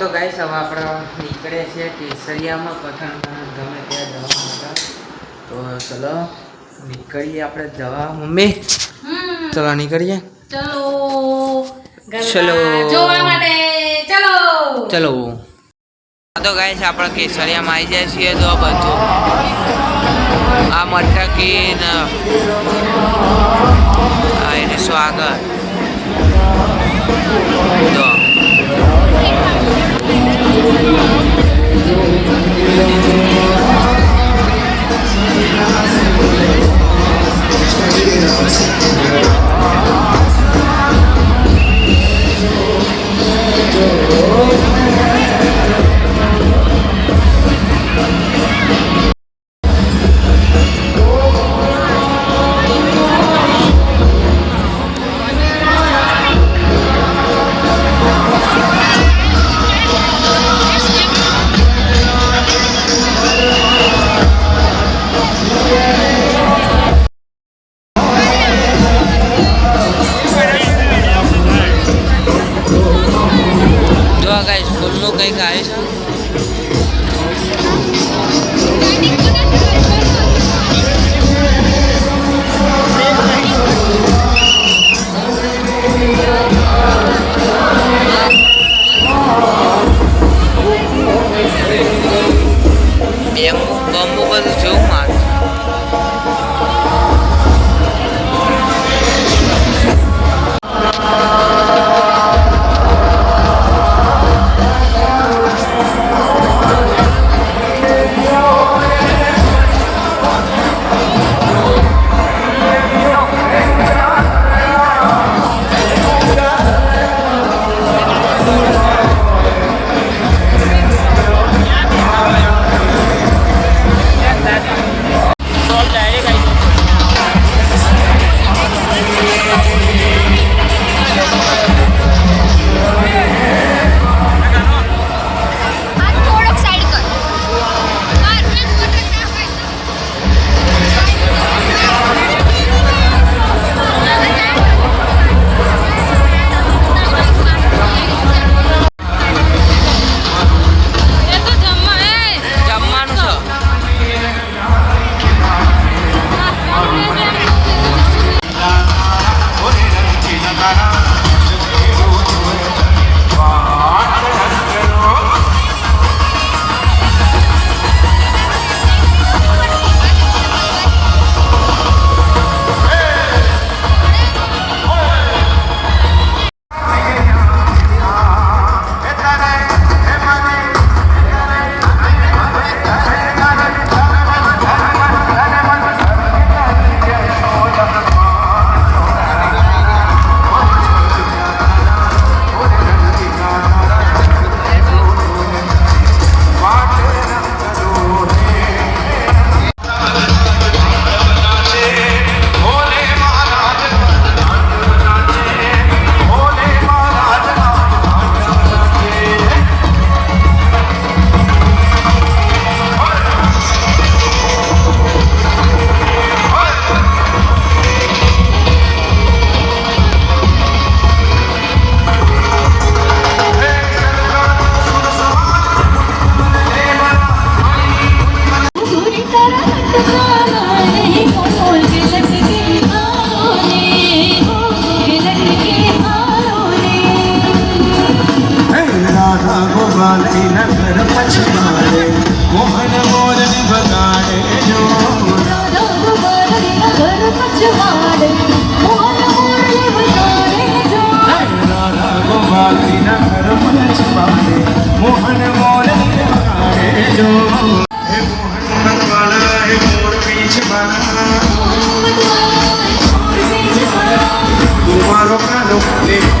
તો ગાઈસ હવે આપણે નીકળે છીએ કેસરિયામાં પઠાણ ગમે ત્યાં જવા માટે. તો ચલો નીકળીએ આપણે જવા. મમ્મી ચલો નીકળીએ. ચલો. ચલો. જોવા માટે. ચલો. ચલો. તો ગાઈસ આપણે કેસરિયામાં આવી જાય છીએ તો બધું. આ મટકી 刷个。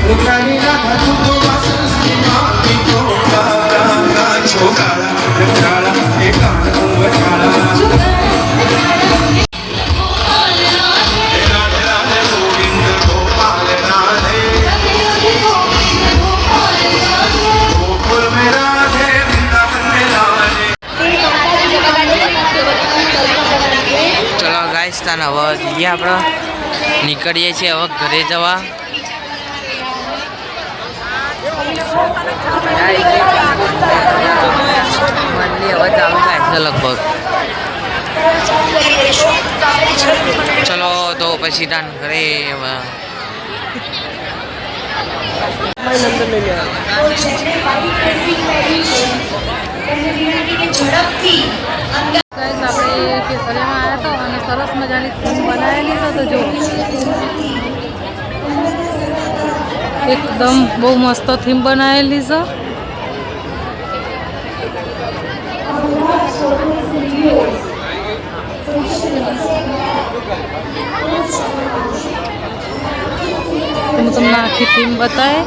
Chocala, chocala, chocala, chocala, chocala, હવે જઈએ આપણે. નીકળીએ છીએ હવે ઘરે જવા. લગભગ. ચલો તો પછી દાન ઘરે ઝડપથી બનાવેલી છે તો જો. એકદમ બહુ મસ્ત થીમ બનાવેલી છે. હું તમને આખી થીમ બતાવે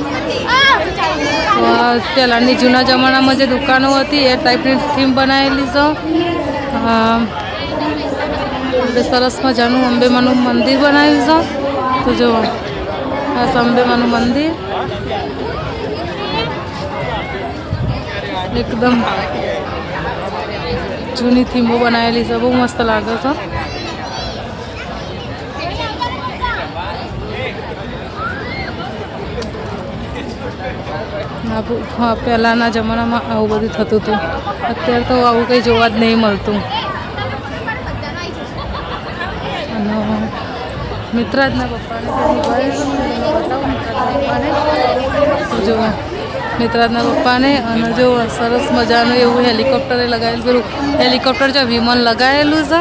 પહેલાંની જૂના જમાનામાં જે દુકાનો હતી, એ ટાઈપની થીમ બનાવેલી છે. આપણે સરસ મજાનું અંબેમાનું મંદિર બનાવ્યું છે. તો જો અંબેમાનું મંદિર. એકદમ જૂની થીમો બનાવેલી છે, બહુ મસ્ત લાગે છે. પહેલાંના જમાનામાં આવું બધું થતું હતું. અત્યારે તો આવું કંઈ જોવા જ નહીં મળતું અને મિત્રાજના પપ્પાને જો મિત્રાજના પપ્પાને અને જો સરસ મજાનું એવું હેલિકોપ્ટરે લગાવેલું પેલું હેલિકોપ્ટર જો વિમાન લગાવેલું છે.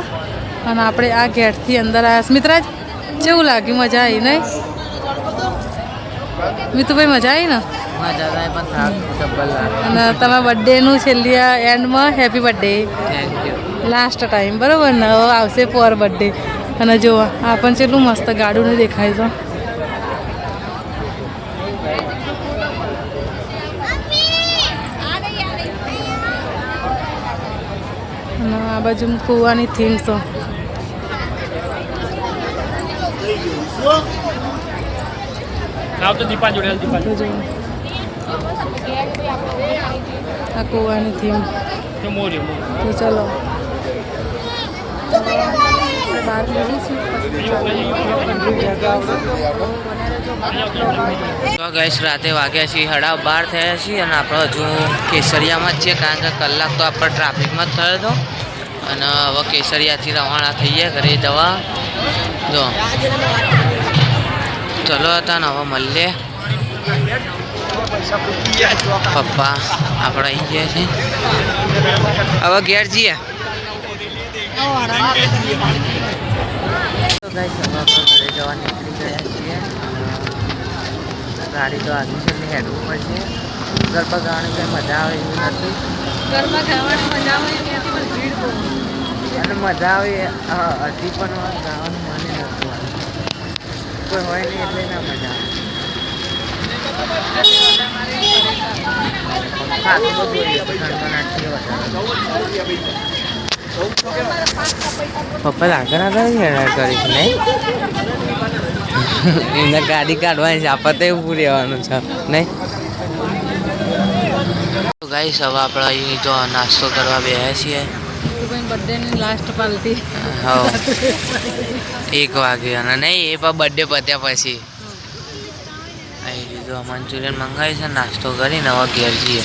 અને આપણે આ ગેટથી અંદર આવ્યા. મિત્રાજ કેવું લાગ્યું? મજા આવી નહીં મિતુભાઈ મજા આવી ને? અને તમારા બર્થડેનું છેલ્લી આ એન્ડમાં હેપી બર્થડે. લાસ્ટ ટાઈમ બરાબર ને? આવશે પર બર્થડે. અને જો આ પણ કેટલું મસ્ત ગાડું દેખાય છે અને આ બાજુ કુવાની થીમ તો આ કૂવાની થીમ તો તો ચલો. બહાર ગઈશ રાતે વાગ્યા છીએ હડા બાર થયા છીએ અને આપણે હજુ કેસરિયામાં જ છીએ, કારણ કે કલાક તો આપણે ટ્રાફિકમાં જ થયો હતો. અને હવે કેસરિયાથી રવાના થઈએ, ઘરે જવા. જો. ચલો હતા ને, હવે મળીએ. પપ્પા આપણે અહીં ગયા છે. હવે ઘેર જઈએ. ગાઈસ હવે આપણે ઘરે જવા નીકળી ગયા છીએ ગાડી તો આવી છે એટલે હેડવું પડશે. ગરબા ગાવાની કંઈ મજા આવે એવું નથી. ગરબા ખાવાની મજા આવે ત્યાંથી પણ ભીડ બહુ અને મજા આવે હજી પણ ગાવાનું મને નથી. કોઈ હોય નહીં એટલે ના મજા આવે. ખાતું ગણગણાટથી વધારે. પપ્પા આગળ આગળ હેરાન કરીશ નહીં? એને ગાડી કાઢવાની છે. આપણે તો એવું રહેવાનું છે. નહીં? ગાઈસ હવે આપણે અહીં જો નાસ્તો કરવા બેસીએ છીએ. લાસ્ટ એક વાગે અને નહીં એ પણ બર્થડે પત્યા પછી. અહીં લીધું મંચુરિયન મંગાવી છે. નાસ્તો કરીને હવે ઘેર જઈએ.